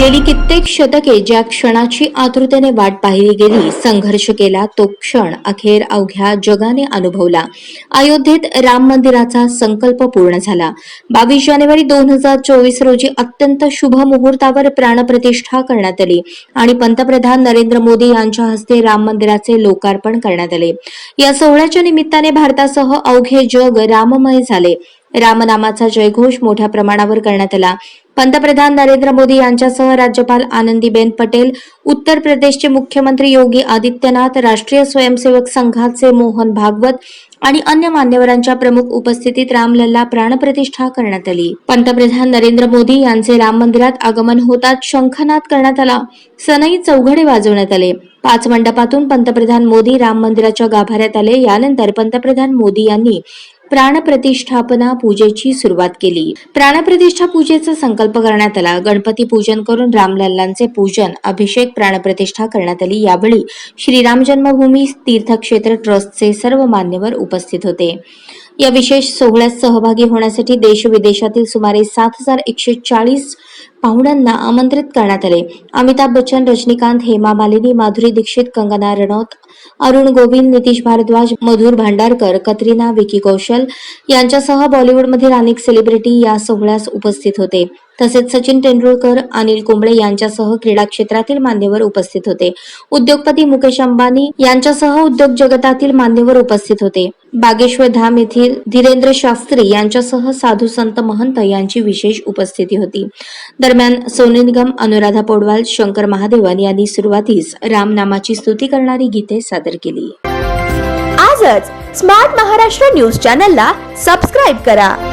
गेली कित्येक शतके ज्या क्षणाची आतुरतेने वाट पाहिली गेली संघर्ष केला तो क्षण अखेर अवघ्या जगाने अनुभवला. अयोध्येत राम मंदिराचा संकल्प पूर्ण झाला. बावीस जानेवारी दोन हजार चोवीस रोजी अत्यंत शुभ मुहूर्तावर प्राणप्रतिष्ठा करण्यात आली आणि पंतप्रधान नरेंद्र मोदी यांच्या हस्ते राम मंदिराचे लोकार्पण करण्यात आले. या सोहळ्याच्या निमित्ताने भारतासह अवघे जग राममय झाले. रामनामाचा जयघोष मोठ्या प्रमाणावर करण्यात आला. पंतप्रधान नरेंद्र मोदी यांच्यासह राज्यपाल आनंदीबेन पटेल उत्तर प्रदेशचे मुख्यमंत्री योगी आदित्यनाथ राष्ट्रीय स्वयंसेवक संघाचे मोहन भागवत आणि अन्य मान्यवरांच्या प्रमुख उपस्थितीत रामलल्ला प्राणप्रतिष्ठा करण्यात आली. पंतप्रधान नरेंद्र मोदी यांचे राम मंदिरात आगमन होताच शंखनाद करण्यात आला. सनई चौघडे वाजवण्यात आले. पाच मंडपातून पंतप्रधान मोदी राम मंदिराच्या गाभाऱ्यात आले. यानंतर पंतप्रधान मोदी यांनी प्राणप्रतिष्ठापना पूजेची सुरुवात केली. प्राणप्रतिष्ठा पूजेचा संकल्प करण्यात आला. गणपती पूजन करून रामलल्लांचे पूजन अभिषेक प्राणप्रतिष्ठा करण्यात आली. यावेळी श्रीराम जन्मभूमी तीर्थक्षेत्र ट्रस्टचे सर्व मान्यवर उपस्थित होते. या विशेष सोहळ्यात सहभागी होण्यासाठी देश विदेशातील सुमारे सात हजार एकशे चाळीस पाहुण्यांना आमंत्रित करण्यात आले. अमिताभ बच्चन रजनीकांत हेमा मालिनी माधुरी दीक्षित कंगना रनौत अरुण गोविंद नितीश भारद्वाज मधुर भांडारकर कतरिना विकी कौशल यांच्यासह बॉलिवूडमधील अनेक सेलिब्रिटी या सोहळ्यास उपस्थित होते. तसेच सचिन तेंडुलकर अनिल कुंबळे यांच्यासह क्रीडा क्षेत्रातील मान्यवर उपस्थित होते. उद्योगपती मुकेश अंबानी यांच्यासह उद्योग जगतातील मान्यवर उपस्थित होते. बागेश्वर धाम येथील धीरेंद्र शास्त्री यांच्यासह साधू संत महंत यांची विशेष उपस्थिती होती. दरम्यान सोनी निगम अनुराधा पोडवाल शंकर महादेवन यांनी सुरुवातीस रामनामाची स्तुती करणारी गीते सादर केली. आजच स्मार्ट महाराष्ट्र न्यूज चॅनलला सबस्क्राईब करा.